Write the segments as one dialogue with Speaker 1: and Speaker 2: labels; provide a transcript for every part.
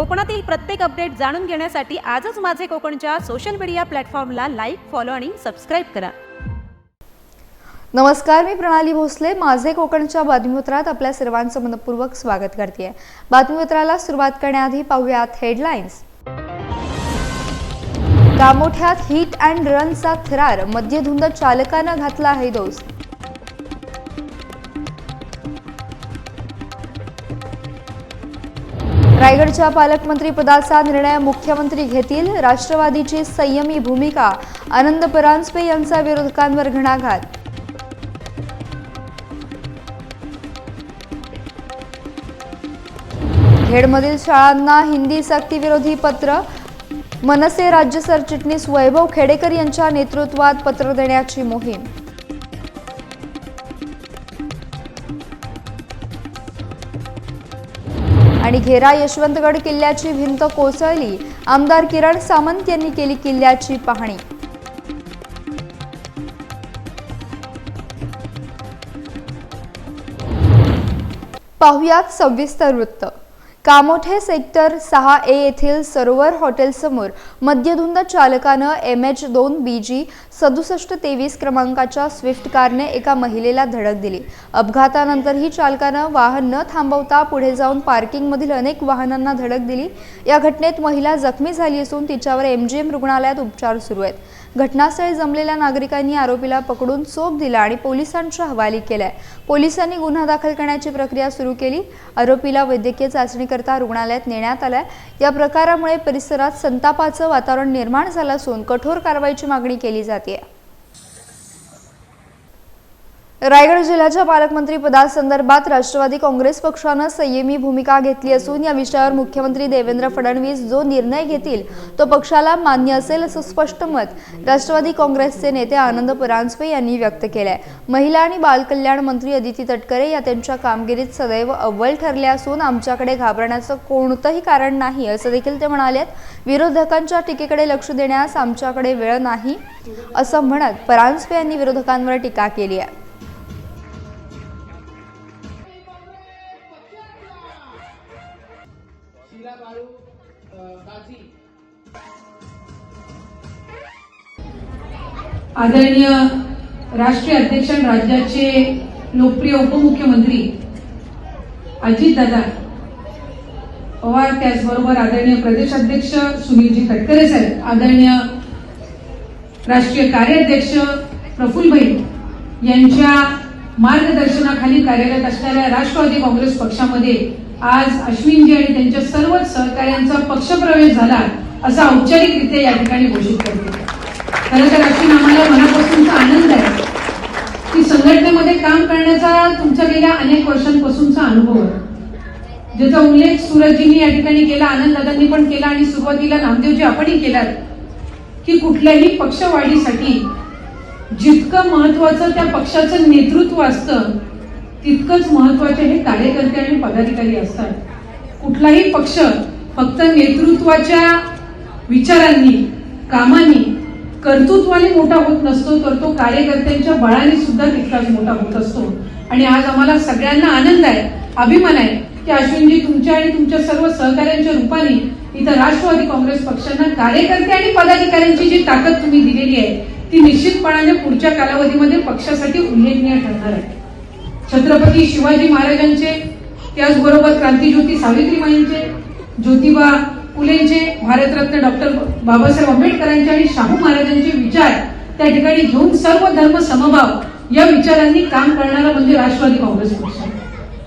Speaker 1: कोकणातील प्रत्येक अपडेट जाणून घेण्यासाठी आजच माझे कोकणच्या सोशल मीडिया प्लॅटफॉर्मला लाईक फॉलो आणि सबस्क्राईब करा.
Speaker 2: नमस्कार मी प्रणाली भोसले. माझे कोकणच्या बातमीपत्रात आपल्या सर्वांचं मनपूर्वक स्वागत करते. बातमीपत्राला सुरुवात करण्याआधी पाहूयात हेडलाईन्स गामोठ्यात हिट अँड रनचा थरार मद्यधुंद चालकानं घातला आहे दोष. रायगडच्या पालकमंत्री पदाचा निर्णय मुख्यमंत्री घेतील. राष्ट्रवादीची संयमी भूमिका आनंद परांजपे यांचा विरोधकांवर घणाघात. खेडमधील शाळांना हिंदी सक्तीविरोधी पत्र मनसे राज्य सरचिटणीस वैभव खेडेकर यांच्या नेतृत्वात पत्र देण्याची मोहीम. आणि घेरा यशवंतगड किल्ल्याची भिंत कोसळली. आमदार किरण सामंत यांनी केली किल्ल्याची पाहणी. पाहुयात सविस्तर वृत्त. कामोठे सेक्टर सहा ए येथील सरोवर हॉटेलसमोर मद्यधुंद चालकानं एम एच दोन बी जी सदुसष्ट तेवीस क्रमांकाच्या स्विफ्ट कारने एका महिलेला धडक दिली. अपघातानंतरही चालकानं वाहन न थांबवता पुढे जाऊन पार्किंगमधील अनेक वाहनांना धडक दिली. या घटनेत महिला जखमी झाली असून तिच्यावर एमजीएम रुग्णालयात उपचार सुरू आहेत. घटनास्थळी जमलेल्या नागरिकांनी आरोपीला पकडून चोप दिला आणि पोलिसांच्या हवाली केलाय. पोलिसांनी गुन्हा दाखल करण्याची प्रक्रिया सुरू केली. आरोपीला वैद्यकीय चाचणीकरता रुग्णालयात नेण्यात आलाय या प्रकारामुळे परिसरात संतापाचं वातावरण निर्माण झालं असून कठोर कारवाईची मागणी केली जाते. रायगड जिल्ह्याच्या पालकमंत्री पदासंदर्भात राष्ट्रवादी काँग्रेस पक्षानं संयमी भूमिका घेतली असून या विषयावर मुख्यमंत्री देवेंद्र फडणवीस जो निर्णय घेतील तो पक्षाला मान्य असेल असं स्पष्ट मत राष्ट्रवादी काँग्रेसचे नेते आनंद परांजपे यांनी व्यक्त केलंय. महिला आणि बालकल्याण मंत्री अदिती तटकरे या त्यांच्या कामगिरीत सदैव अव्वल ठरल्या असून आमच्याकडे घाबरण्याचं कोणतंही कारण नाही असं देखील ते म्हणालेत. विरोधकांच्या टीकेकडे लक्ष देण्यास आमच्याकडे वेळ नाही असं म्हणत परांजपे यांनी विरोधकांवर टीका केली आहे.
Speaker 3: आदरणीय राष्ट्रीय अध्यक्ष आणि राज्याचे लोकप्रिय उपमुख्यमंत्री अजितदादा पवार त्याचबरोबर आदरणीय प्रदेशाध्यक्ष सुनीलजी तटकरे साहेब आदरणीय राष्ट्रीय कार्याध्यक्ष प्रफुल्लभाई यांच्या मार्गदर्शनाखाली कार्यरत असणाऱ्या राष्ट्रवादी काँग्रेस पक्षामध्ये आज अश्विनजी आणि त्यांच्या सर्वच सहकार्यांचा पक्षप्रवेश झाला असा औपचारिकरित्या या ठिकाणी घोषित करते. खरं तर अशी आम्हाला मनापासूनचा आनंद आहे. की संघटनेमध्ये काम करण्याचा तुमच्या गेल्या अनेक वर्षांपासूनचा अनुभव आहे. ज्याचा उल्लेख सूरजजींनी या ठिकाणी केला आनंद दादांनी पण केला आणि सुरुवातीला नामदेवजी आपणही केलात की कुठल्याही पक्षवाढीसाठी जितकं महत्वाचं त्या पक्षाचं नेतृत्व असतं तितकंच महत्त्वाचे हे कार्यकर्ते आणि पदाधिकारी असतात. कुठलाही पक्ष फक्त नेतृत्वाच्या विचारांनी कामांनी कर्तृत्वाने मोठा होत नसतो तर तो कार्यकर्त्यांच्या बळाने सुद्धा तितकाच मोठा होत असतो. आणि आज आम्हाला सगळ्यांना आनंद आहे अभिमान आहे की अश्विनजी तुमच्या आणि तुमच्या सर्व सहकार्यांच्या रूपाने इथं राष्ट्रवादी काँग्रेस पक्षांना कार्यकर्ते आणि पदाधिकाऱ्यांची जी ताकद तुम्ही दिलेली आहे ती निश्चितपणाने पुढच्या कालावधीमध्ये पक्षासाठी उल्लेखनीय ठरणार आहे. छत्रपती शिवाजी महाराजांचे त्याचबरोबर क्रांतीज्योती सावित्रीबाईंचे ज्योतिबा फुलेंचे भारतरत्न डॉक्टर बाबासाहेब आंबेडकरांचे आणि शाहू महाराजांचे विचार त्या ठिकाणी घेऊन सर्व धर्म समभाव या विचारांनी काम करणारा म्हणजे राष्ट्रवादी काँग्रेस पक्ष.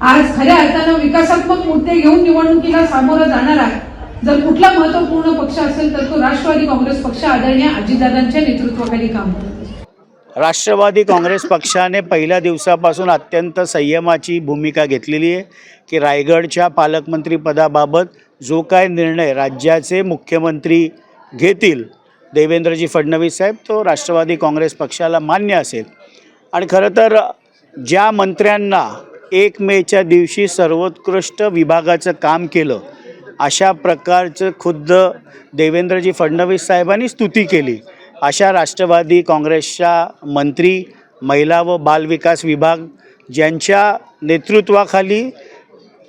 Speaker 3: आज खऱ्या अर्थानं विकासात्मक मुद्दे घेऊन निवडणुकीला सामोरं जाणारा जर कुठला महत्त्वपूर्ण पक्ष असेल तर तो राष्ट्रवादी काँग्रेस पक्ष आदरणीय अजितदादांच्या नेतृत्वाखाली काम करतो.
Speaker 4: राष्ट्रवादी काँग्रेस पक्षाने पहिल्या दिवसापासून अत्यंत संयमाची भूमिका घेतलेली आहे की रायगडच्या पालकमंत्रीपदाबाबत जो काय निर्णय राज्याचे मुख्यमंत्री घेतील देवेंद्रजी फडणवीस साहेब तो राष्ट्रवादी काँग्रेस पक्षाला मान्य असेल. आणि खरं तर ज्या मंत्र्यांना एक मेच्या दिवशी सर्वोत्कृष्ट विभागाचं काम केलं अशा प्रकारचं खुद्द देवेंद्रजी फडणवीस साहेबांनी स्तुती केली. अशा राष्ट्रवादी काँग्रेसच्या मंत्री महिला व बालविकास विभाग ज्यांच्या नेतृत्वाखाली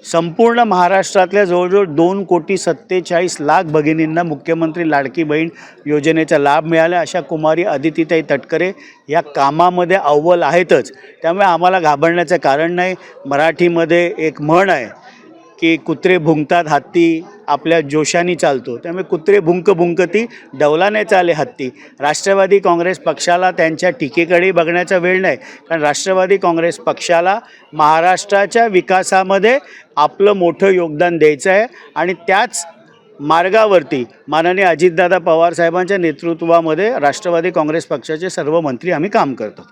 Speaker 4: संपूर्ण महाराष्ट्रातल्या जवळजवळ दोन कोटी सत्तेचाळीस लाख भगिनींना मुख्यमंत्री लाडकी बहीण योजनेचा लाभ मिळाला. अशा कुमारी अदितीताई तटकरे या कामामध्ये अव्वल आहेतच. त्यामुळे आम्हाला घाबरण्याचं कारण नाही. मराठीमध्ये एक म्हण आहे की कुत्रे भुंकतात हत्ती आपल्या जोशाने चालतो. त्यामुळे कुत्रे भुंक भुंकती डौलाने चाले हत्ती. राष्ट्रवादी काँग्रेस पक्षाला त्यांच्या टीकेकडे बघण्याचा वेळ नाही. कारण राष्ट्रवादी काँग्रेस पक्षाला महाराष्ट्राच्या विकासामध्ये आपलं मोठं योगदान द्यायचं आहे. आणि त्याच मार्गावरती माननीय अजितदादा पवार साहेबांच्या नेतृत्वामध्ये राष्ट्रवादी काँग्रेस पक्षाचे सर्व मंत्री आम्ही काम करतो.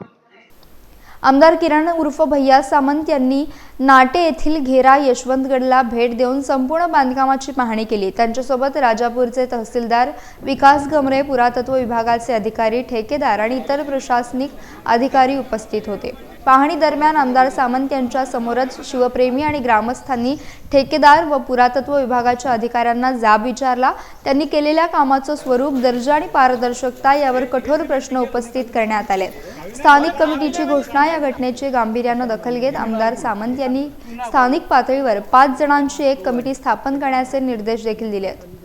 Speaker 2: आमदार किरण उर्फ भैया सामंत यांनी नाटे येथील घेरा यशवंतगडला भेट देऊन संपूर्ण बांधकामाची पाहणी केली. त्यांच्यासोबत राजापूरचे तहसीलदार विकास गमरे पुरातत्व विभागाचे अधिकारी ठेकेदार आणि इतर प्रशासनिक अधिकारी उपस्थित होते. पाहणी दरम्यान आमदार सामंत यांच्या समोरच शिवप्रेमी आणि ग्रामस्थांनी ठेकेदार व पुरातत्व विभागाच्या अधिकाऱ्यांना जाब विचारला. त्यांनी केलेल्या कामाचं स्वरूप दर्जा आणि पारदर्शकता यावर कठोर प्रश्न उपस्थित करण्यात आले. स्थानिक कमिटीची घोषणा या घटनेची गांभीर्यानं दखल घेत आमदार सामंत यांनी स्थानिक पातळीवर पाच जणांची एक कमिटी स्थापन करण्याचे निर्देश देखील दिले आहेत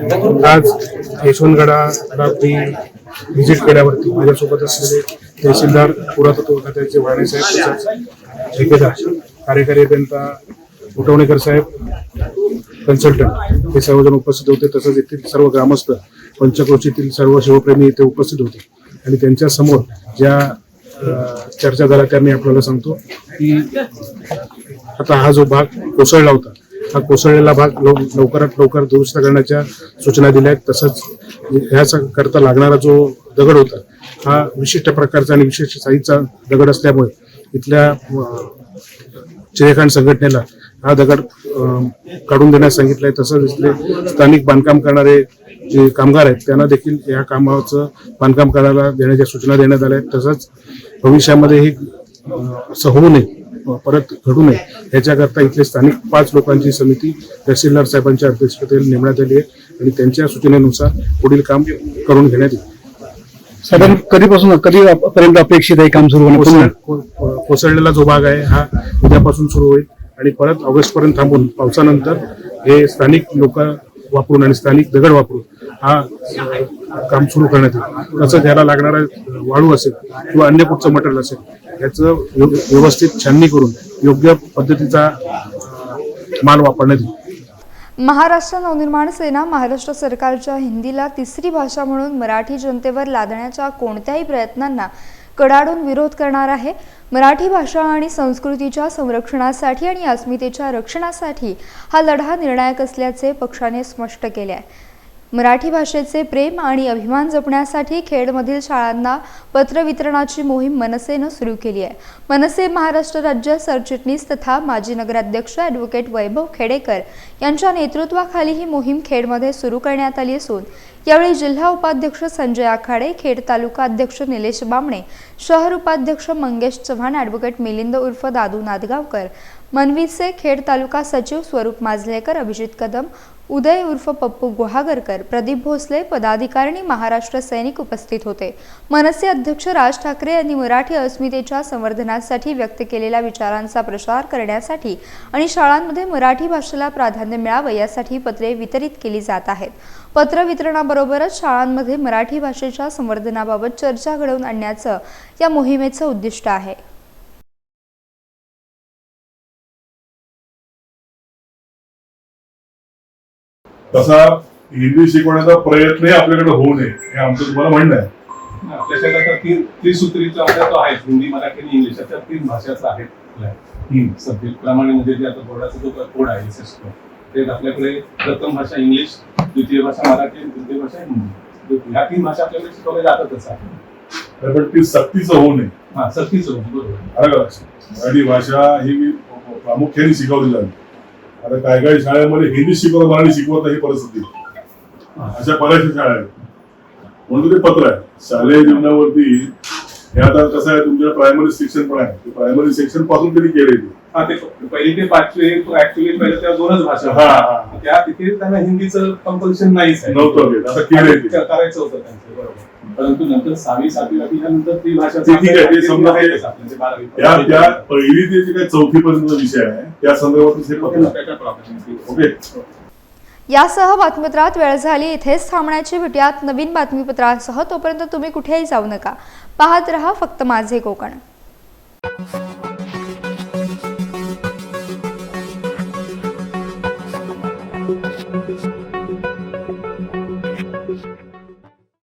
Speaker 5: आज यशवंतगडा मी व्हिजिट केल्यावरती माझ्यासोबत असलेले तहसीलदार पुरातत्व खात्याचे वाणे साहेब तसंच ठेकेदार कार्यकारी अभियंता उठवणेकर साहेब कन्सल्टंट हे सर्वजण उपस्थित होते. तसंच येथील सर्व ग्रामस्थ पंचक्रोशीतील सर्व शिवप्रेमी इथे उपस्थित होते. आणि त्यांच्यासमोर ज्या चर्चा झाल्या त्या मी आपल्याला सांगतो की आता हा जो भाग कोसळला होता हा कोसळलेला भाग लव- लवकरात लवकर दुरुस्त करण्याच्या सूचना दिल्या आहेत. तसंच ह्याचा करता लागणारा जो दगड होता हा विशिष्ट प्रकारचा आणि विशिष्ट साईजचा दगड असल्यामुळे इथल्या अं, चिरेखाण संघटनेला हा दगड काढून देण्यास सांगितलं आहे तसंच इथले स्थानिक बांधकाम करणारे जे कामगार आहेत त्यांना देखील या कामाचं बांधकाम करायला देण्याच्या सूचना देण्यात आल्या आहेत. तसंच भविष्यामध्ये हे असं होऊ नये परत घडू नये. याच्याकरता इथले स्थानिक पाच लोकांची समिती तहसीलदार साहेबांच्या अध्यक्षतेखाली नेमण्यात आली आहे आणि त्यांच्या सूचनेनुसार पुढील काम करून घेण्यात येईल.
Speaker 6: साधारण कधीपासून कधीपर्यंत अपेक्षित आहे काम सुरू होणं पुन्हा?
Speaker 5: कोसळ- को- कोसळलेला जो भाग आहे हा उद्यापासून सुरू होईल आणि परत ऑगस्ट पर्यंत थांबून पावसानंतर हे स्थानिक लोक वापरून आणि स्थानिक दगड वापरून हा काम सुरू करण्यात येईल. तसंच याला लागणारा वाळू असेल किंवा अन्य कुठचं मटेरियल असेल याचं व्यवस्थित छाननी करून योग्य पद्धतीचा माल वापरण्यात येईल.
Speaker 2: महाराष्ट्र नवनिर्माण सेना महाराष्ट्र सरकारच्या हिंदीला तिसरी भाषा म्हणून मराठी जनतेवर लादण्याच्या कोणत्याही प्रयत्नांना कडाडून विरोध करणार आहे. मराठी भाषा आणि संस्कृतीच्या संरक्षणासाठी आणि अस्मितेच्या रक्षणासाठी हा लढा निर्णायक असल्याचे पक्षाने स्पष्ट केले आहे. मराठी भाषेचे प्रेम आणि अभिमान जपण्यासाठी खेडमधील शाळांना पत्र वितरणाची मोहीम मनसेनं सुरू केली आहे. मनसे महाराष्ट्र राज्य सरचिटणीस तथा माजी नगराध्यक्ष ॲडव्होकेट वैभव खेडेकर यांच्या नेतृत्वाखाली ही मोहीम खेडमध्ये सुरू करण्यात आली असून यावेळी जिल्हा उपाध्यक्ष संजय आखाडे खेड तालुका अध्यक्ष निलेश बामणे शहर उपाध्यक्ष मंगेश चव्हाण ॲडव्होकेट मिलिंद उर्फ दादू नादगावकर मनवीचे खेड तालुका सचिव स्वरूप माजलेकर अभिजित कदम उदय उर्फ पप्पू गुहागरकर प्रदीप भोसले पदाधिकारी महाराष्ट्र सैनिक उपस्थित होते. मनसे अध्यक्ष राज ठाकरे यांनी मराठी अस्मितेच्या संवर्धनासाठी व्यक्त केलेल्या विचारांचा प्रसार करण्यासाठी आणि शाळांमध्ये मराठी भाषेला प्राधान्य मिळावं यासाठी पत्रे वितरित केली जात आहेत. पत्र वितरणाबरोबरच शाळांमध्ये मराठी भाषेच्या संवर्धनाबाबत चर्चा घडवून आणण्याचं या मोहिमेचं उद्दिष्ट आहे.
Speaker 7: तसा हिंदी शिकवण्याचा प्रयत्नही आपल्याकडे होऊ नये हे आमचं तुम्हाला म्हणणं आहे.
Speaker 8: आता तीन त्रिसूत्रीचा आपल्या तो आहे हिंदी मराठी आणि इंग्लिश अशा तीन भाषाचा आहे. सब्जेक्ट प्रमाणे म्हणजे जे आता बोर्डाचा जो कोड आहे सिस्टम ते आपल्याकडे प्रथम भाषा इंग्लिश द्वितीय भाषा मराठी तृतीय भाषा हिंदी. ह्या तीन भाषा आपल्याकडे शिकवल्या जातातच आहे
Speaker 7: पण ती सक्तीचं होऊ नये.
Speaker 8: हा सक्तीच बरोबर.
Speaker 7: लक्षात? मराठी भाषा ही प्रामुख्याने शिकवली जाते. आता काही काही शाळेमध्ये हिंदी शिकवत मराठी शिकवत ही परिस्थिती. अशा बऱ्याचशा शाळा आहेत. म्हणून ते पत्र आहे. शालेय जीवनावरती हे आता कसं आहे तुमच्या प्रायमरी सेक्शन पण आहे. प्रायमरी सेक्शनपासून तरी केले
Speaker 8: हा ते पहिली ते पाचवी ऍक्च्युली पहिले त्या दोनच भाषा.
Speaker 7: हा.
Speaker 8: त्या तिथे त्यांना हिंदीचं कंपल्शन नाहीच आहे.
Speaker 7: नव्हतं.
Speaker 8: करायचं होतं त्यांचं बरोबर. परंतु नंतर सहावी ती भाषा
Speaker 7: ते ठीक आहे, ते समजा त्या त्या पहिली ते जे काही चौथी पर्यंत विषय आहे त्या हे ओके.
Speaker 2: यासह बातमीपत्रात वेळ झाली. इथेच थांबण्याची भेटूयात. नवीन बातमीपत्रासह तोपर्यंत तुम्ही कुठेही जाऊ नका. पाहत रहा फक्त माझे कोकण.